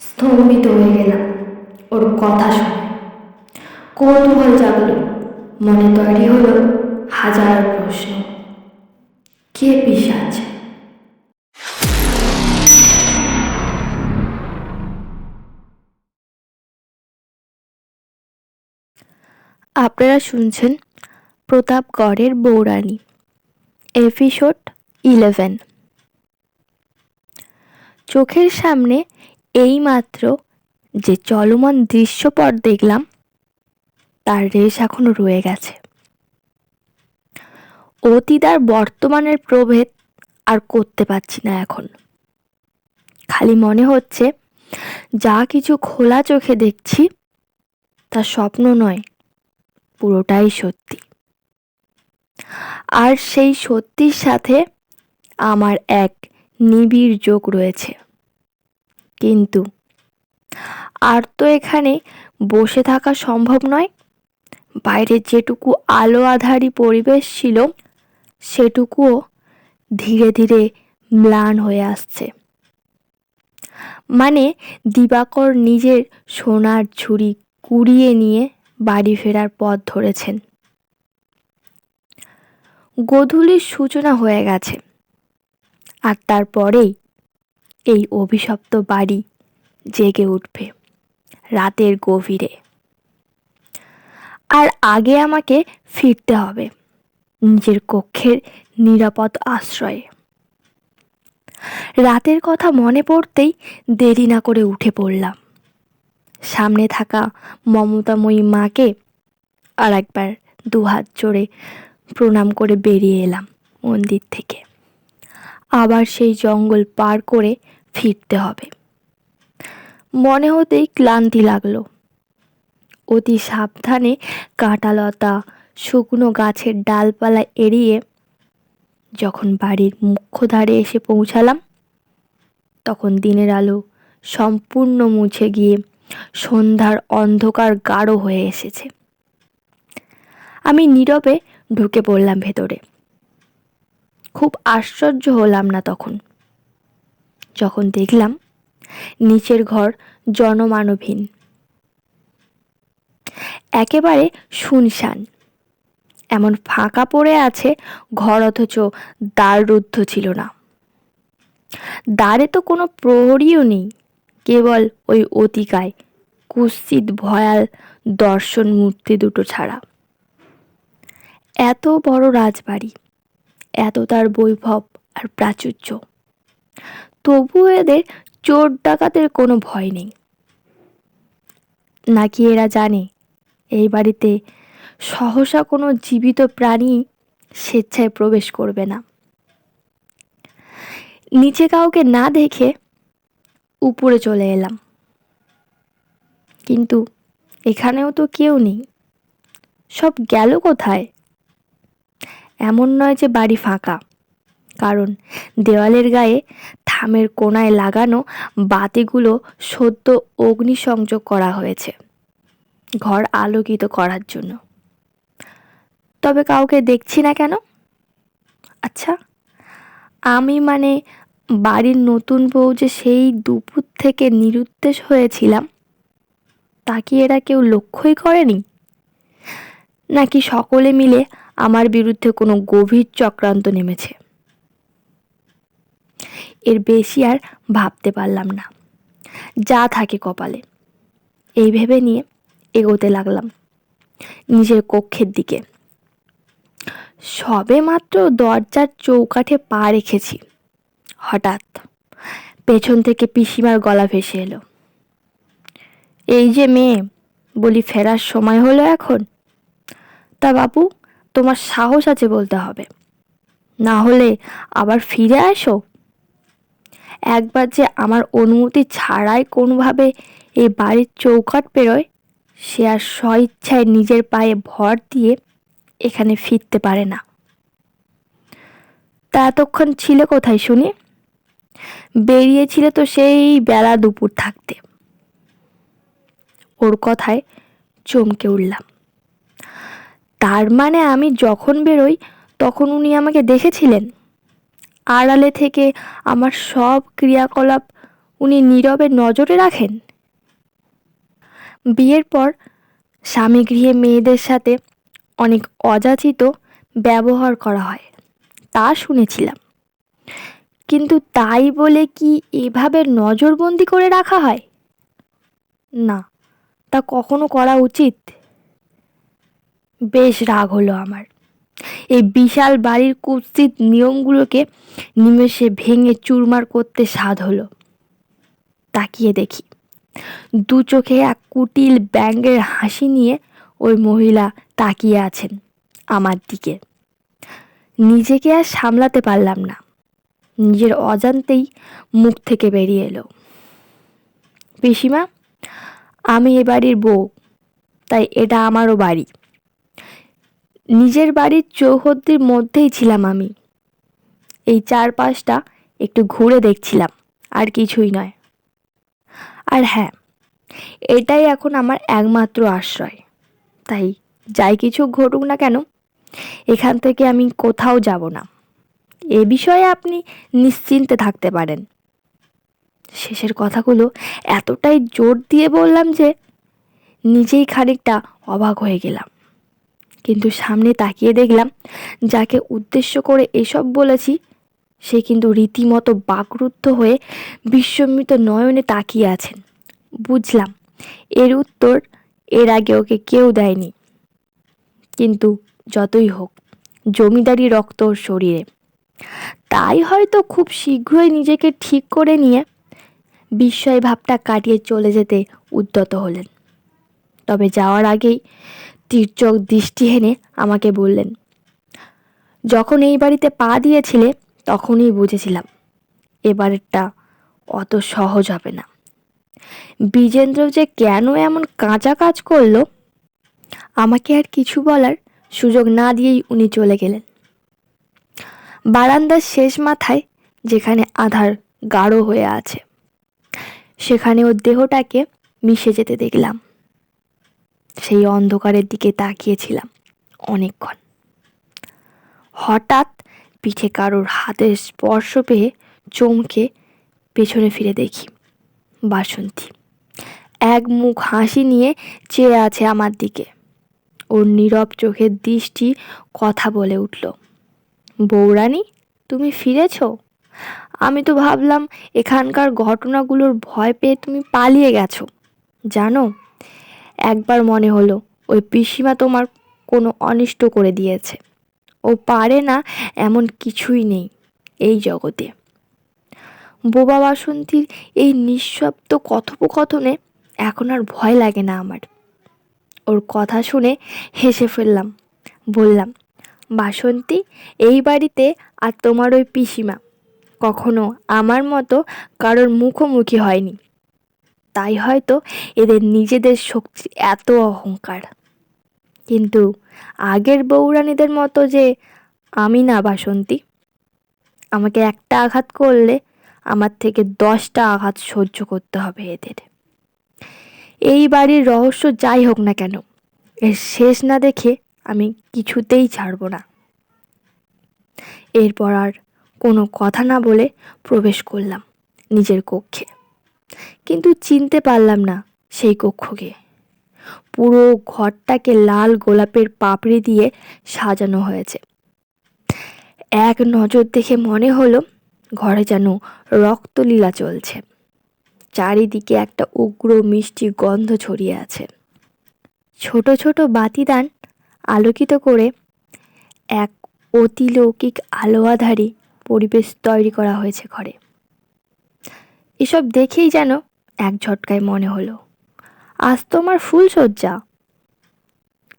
স্তম্ভিত হয়ে গেলাম। ওর কথা শুনে। কৌতূহল জাগলো। মনে তৈরি হলো হাজার প্রশ্ন। কে পিসাচ? আপনারা শুনছেন প্রতাপগড়ের বৌরানী এপিসোড ইলেভেন চোখের সামনে এইমাত্র যে চলমান দৃশ্যপট দেখলাম, তার রেশ এখনও রয়ে গেছে। অতীতার বর্তমানের প্রভেদ আর করতে পারছি না এখন। খালি মনে হচ্ছে, যা কিছু খোলা চোখে দেখছি, তা স্বপ্ন নয়, পুরোটাই সত্যি। আর সেই সত্যির সাথে আমার এক নিবিড় যোগ রয়েছে। কিন্তু। আর তো এখানে বসে থাকা সম্ভব নয়। বাইরে যেটুকু আলো আধারি পরিবেশ ছিল, সেটুকুও ধীরে ধীরে ম্লান হয়ে আসছে। মানে দিবাকর নিজের সোনার ঝুড়ি কুড়িয়ে নিয়ে বাড়ি ফেরার পথ ধরেছেন। গোধূলির সূচনা হয়ে গেছে। আর তারপরেই এই অভিশপ্ত বাড়ি জেগে উঠবে রাতের গভীরে। আর আগে আমাকে ফিরতে হবে নিজের কক্ষের নিরাপদ আশ্রয়ে। রাতের কথা মনে পড়তেই দেরি না করে উঠে পড়লাম। সামনে থাকা মমতাময়ী মাকে আর একবার দুহাত জোড়ে প্রণাম করে বেরিয়ে এলাম মন্দির থেকে। আবার সেই জঙ্গল পার করে ফিরতে হবে। মনে হতেই ক্লান্তি লাগল। অতি সাবধানে কাঁটালতা, শুকনো গাছের ডালপালা এড়িয়ে যখন বাড়ির মুখ্য ধারে এসে পৌঁছালাম, তখন দিনের আলো সম্পূর্ণ মুছে গিয়ে সন্ধ্যার অন্ধকার গাঢ় হয়ে এসেছে। আমি নীরবে ঢুকে পড়লাম ভেতরে। খুব আশ্চর্য হলাম না তখন। যখন দেখলাম, নিচের ঘর জনমানবহীন। একেবারে শুনশান। এমন ফাঁকা পড়ে আছে ঘর অথচ দ্বার রুদ্ধ ছিল না। দ্বারে তো কোনো প্রহরীও নেই, কেবল ওই অতিকায় কুৎসিত ভয়াল দর্শন মূর্তি দুটো ছাড়া। এত বড় রাজবাড়ি, এত তার বৈভব আর প্রাচুর্য। তবু এদের চোর ডাকাতের কোনো ভয় নেই। নাকি এরা জানে, এই বাড়িতে সহসা কোনো জীবিত প্রাণী স্বেচ্ছায় প্রবেশ করবে না। নিচে কাউকে না দেখে উপরে চলে এলাম। কিন্তু এখানেও তো কেউ নেই। সব গেল কোথায়? এমন নয় যে বাড়ি ফাঁকা। কারণ দেওয়ালের গায়ে থামের কোনায় লাগানো বাতিগুলো সদ্য অগ্নিসংযোগ করা হয়েছে। ঘর আলোকিত করার জন্য। তবে কাউকে দেখছি না কেন? আচ্ছা আমি মানে বাড়ির নতুন বউ যে সেই দুপুর থেকে নিরুদ্দেশ হয়েছিলাম, তা কি এরা কেউ লক্ষ্যই করেনি? নাকি সকলে মিলে আমার বিরুদ্ধে কোনো গভীর চক্রান্ত নেমেছে? এর বেশি আর ভাবতে পারলাম না। যা থাকে কপালে। এই ভেবে নিয়ে এগোতে লাগলাম নিজের কক্ষের দিকে। সবে মাত্র দরজার চৌকাঠে পা রেখেছি। হঠাৎ পেছন থেকে পিসিমার গলা ভেসে এলো। এই যে মেয়ে, বলি ফেরার সময় হলো এখন। তা বাবু তোমার সাহস আছে বলতে হবে। না হলে আবার ফিরে আসো? একবার যে আমার অনুমতি ছাড়াই কোনোভাবে এই বাড়ির চৌকাট পেরোয়, সে আর স্বইচ্ছায় নিজের পায়ে ভর দিয়ে এখানে ফিরতে পারে না। তা এতক্ষণ ছিল কোথায় শুনি? বেরিয়েছিলে তো সেই বেলা দুপুর থাকতে। ওর কথায় চমকে উঠলাম। তার মানে আমি যখন বেরোই, তখন উনি আমাকে দেখেছিলেন? আড়ালে থেকে আমার সব ক্রিয়াকলাপ উনি নীরবে নজরে রাখেন। বিয়ের পর স্বামী গৃহে মেয়েদের সাথে অনেক অযাচিত ব্যবহার করা হয়, তা শুনেছিলাম। কিন্তু তাই বলে কি এভাবে নজরবন্দি করে রাখা হয়? না, তা কখনো করা উচিত? বেশ রাগ হলো আমার। এই বিশাল বাড়ির কুৎসিত নিয়মগুলোকে নিমেষে ভেঙে চুরমার করতে স্বাদ হলো। তাকিয়ে দেখি। দু চোখে এক কুটিল ব্যাঙ্গের হাসি নিয়ে ওই মহিলা তাকিয়ে আছেন আমার দিকে। নিজেকে আর সামলাতে পারলাম না। নিজের অজান্তেই মুখ থেকে বেরিয়ে এলো। পিসিমা, আমি এ বাড়ির বউ, তাই এটা আমারও বাড়ি। নিজের বাড়ির চৌহদ্দির মধ্যেই ছিলাম আমি। এই চারপাশটা একটু ঘুরে দেখছিলাম, আর কিছুই নয়। আর হ্যাঁ এটাই এখন আমার একমাত্র আশ্রয়। তাই যাই কিছু ঘটুক না কেন, এখান থেকে আমি কোথাও যাব না। এ বিষয়ে আপনি নিশ্চিন্তে থাকতে পারেন। শেষের কথাগুলো এতটাই জোর দিয়ে বললাম যে নিজেই খানিকটা অবাক হয়ে গেলাম। কিন্তু সামনে তাকিয়ে দেখলাম, যাকে উদ্দেশ্য করে এসব বলেছি, সে কিন্তু রীতিমতো বাকরুদ্ধ হয়ে বিস্মিত নয়নে তাকিয়ে আছেন। বুঝলাম, এর উত্তর এর আগে ওকে কেউ দেয়নি। কিন্তু যতই হোক, জমিদারি রক্ত ওর শরীরে। তাই হয়তো খুব শীঘ্রই নিজেকে ঠিক করে নিয়ে বিস্ময় ভাবটা কাটিয়ে চলে যেতে উদ্যত হলেন। তবে যাওয়ার আগেই তীর্যক দৃষ্টি হেনে আমাকে বললেন, যখন এই বাড়িতে পা দিয়েছিলে, তখনই বুঝেছিলাম, এবারেরটা অত সহজ হবে না। বিজেন্দ্র যে কেন এমন কাঁচা কাজ করল, আমাকে আর কিছু বলার সুযোগ না দিয়েই উনি চলে গেলেন। বারান্দার শেষ মাথায় যেখানে আধার গাঢ় হয়ে আছে সেখানে ওর দেহটাকে মিশে যেতে দেখলাম। সেই অন্ধকারের দিকে তাকিয়েছিলাম অনেকক্ষণ। হঠাৎ পিঠে কারোর হাতের স্পর্শ পেয়ে চমকে পেছনে ফিরে দেখি বাসন্তী। এক মুখ হাসি নিয়ে চেয়ে আছে আমার দিকে। ওর নীরব চোখের দৃষ্টি কথা বলে উঠল বৌরানী তুমি ফিরেছ? আমি তো ভাবলাম এখানকার ঘটনাগুলোর ভয় পেয়ে তুমি পালিয়ে গেছো। জানো একবার মনে হলো, ওই পিসিমা তোমার কোনো অনিষ্ট করে দিয়েছে। ও পারে না এমন কিছুই নেই এই জগতে। বোবা বাসন্তীর এই নিঃশব্দ কথোপকথনে এখন আর ভয় লাগে না আমার। ওর কথা শুনে হেসে ফেললাম, বললাম, বাসন্তী, এই বাড়িতে আর তোমার ওই পিসিমা কখনো আমার মতো কারোর মুখোমুখি হয়নি। তাই হয়তো এদের নিজেদের শক্তি এত অহংকার। কিন্তু আগের বৌরানীদের মতো যে আমি না বাসন্তী, আমাকে একটা আঘাত করলে আমার থেকে দশটা আঘাত সহ্য করতে হবে এদের। এই বাড়ির রহস্য যাই হোক না কেন, এর শেষ না দেখে আমি কিছুতেই ছাড়ব না। এরপর আর কোনো কথা না বলে প্রবেশ করলাম নিজের কক্ষে। কিন্তু চিনতে পারলাম না সেই কক্ষকে। পুরো ঘরটাকে লাল গোলাপের পাপড়ি দিয়ে সাজানো হয়েছে। এক নজর দেখে মনে হলো ঘরে যেন রক্তলীলা চলছে। চারিদিকে একটা উগ্র মিষ্টি গন্ধ ছড়িয়ে আছে। ছোট ছোট বাতিদান আলোকিত করে এক অতিলৌকিক আলোয়াধারী পরিবেশ তৈরি করা হয়েছে ঘরে। এসব দেখেই যেন এক ঝটকায় মনে হলো। আজ তো আমার ফুল ফুলশয্যা।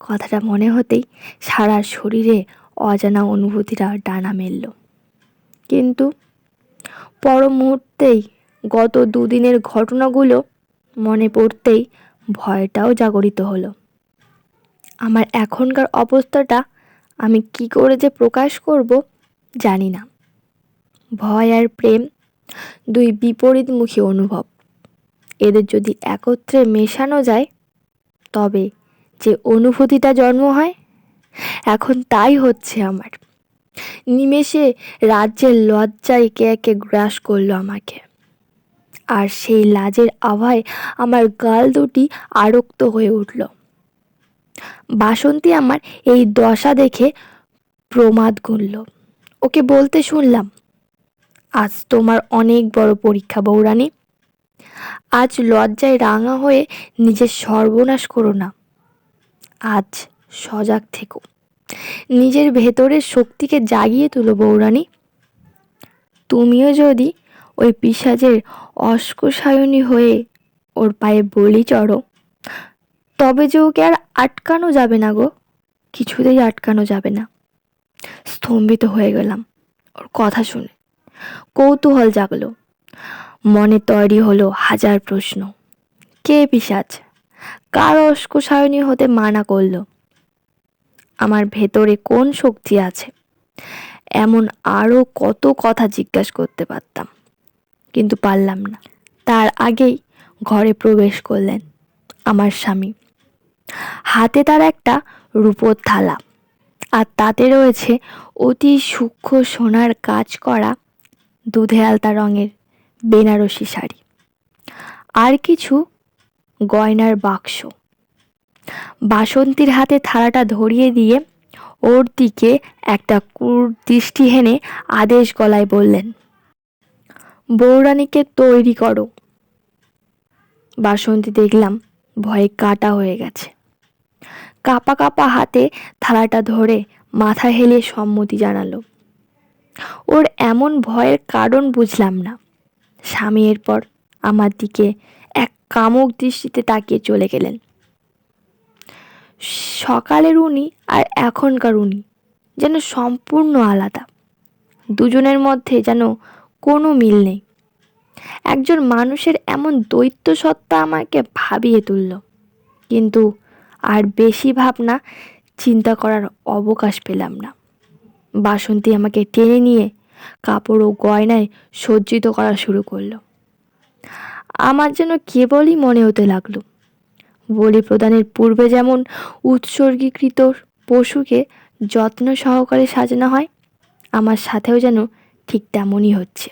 কথাটা মনে হতেই সারা শরীরে অজানা অনুভূতিরা ডানা মেলল। কিন্তু পর মুহূর্তেই গত দুদিনের ঘটনাগুলো মনে পড়তেই ভয়টাও জাগরিত হলো। আমার এখনকার অবস্থাটা আমি কি করে যে প্রকাশ করব জানি না। ভয় আর প্রেম দুই বিপরীতমুখী অনুভব। এদের যদি একত্রে মেশানো যায়, তবে যে অনুভূতিটা জন্ম হয়, এখন তাই হচ্ছে আমার। নিমেষে রাজ্যের লজ্জা একে একে গ্রাস করল আমাকে। আর সেই লাজের আভায় আমার গাল দুটি আরক্ত হয়ে উঠল। বাসন্তী আমার এই দশা দেখে প্রমাদ গুনল ওকে বলতে শুনলাম আজ তোমার অনেক বড় পরীক্ষা বৌরানী আজ লজ্জায় রাঙা হয়ে নিজের সর্বনাশ করো না। আজ সজাগ থেকো। নিজের ভেতরের শক্তিকে জাগিয়ে তুলো বৌরানী তুমিও যদি ওই পিসাজের অস্কসায়নী হয়ে ওর পায়ে বলি চড়ো, তবে যে ওকে আর আটকানো যাবে না গো, কিছুতেই আটকানো যাবে না। স্তম্ভিত হয়ে গেলাম। ওর কথা শুনে। কৌতূহল জাগলো। মনে তৈরি হলো হাজার প্রশ্ন। কে পিসাজ কার অস্কসায়নী হতে মানা করল? আমার ভেতরে কোন শক্তি আছে? এমন আরও কত কথা জিজ্ঞাসা করতে পারতাম, কিন্তু পারলাম না। তার আগেই ঘরে প্রবেশ করলেন আমার স্বামী। হাতে তার একটা রূপোর থালা, আর তাতে রয়েছে অতি সূক্ষ্ম সোনার কাজ করা দুধে আলতা রঙের বেনারসি শাড়ি। আর কিছু গয়নার বাক্স। বাসন্তীর হাতে থালাটা ধরিয়ে দিয়ে ওর দিকে একটা কুর দৃষ্টি হেনে আদেশ গলায় বললেন বৌরানীকে তৈরি করো। বাসন্তী দেখলাম ভয়ে কাটা হয়ে গেছে। কাপা কাপা হাতে থালাটা ধরে মাথা হেলে সম্মতি জানালো। ওর এমন ভয়ের কারণ বুঝলাম না। স্বামী এরপর আমার দিকে এক কামক দৃষ্টিতে তাকিয়ে চলে গেলেন। সকালের উনি আর এখনকার উনি যেন সম্পূর্ণ আলাদা। দুজনের মধ্যে যেন কোনো মিল নেই। একজন মানুষের এমন দৈত্য সত্তা আমাকে ভাবিয়ে তুলল। কিন্তু আর বেশি ভাবনা চিন্তা করার অবকাশ পেলাম না। বাসন্তী আমাকে টেনে নিয়ে কাপড় ও গয়নায় সজ্জিত করা শুরু করল। আমার যেন কেবলই মনে হতে লাগল, বলি প্রদানের পূর্বে যেমন উৎসর্গীকৃত পশুকে যত্ন সহকারে সাজানো হয়, আমার সাথেও যেন ঠিক তেমনই হচ্ছে।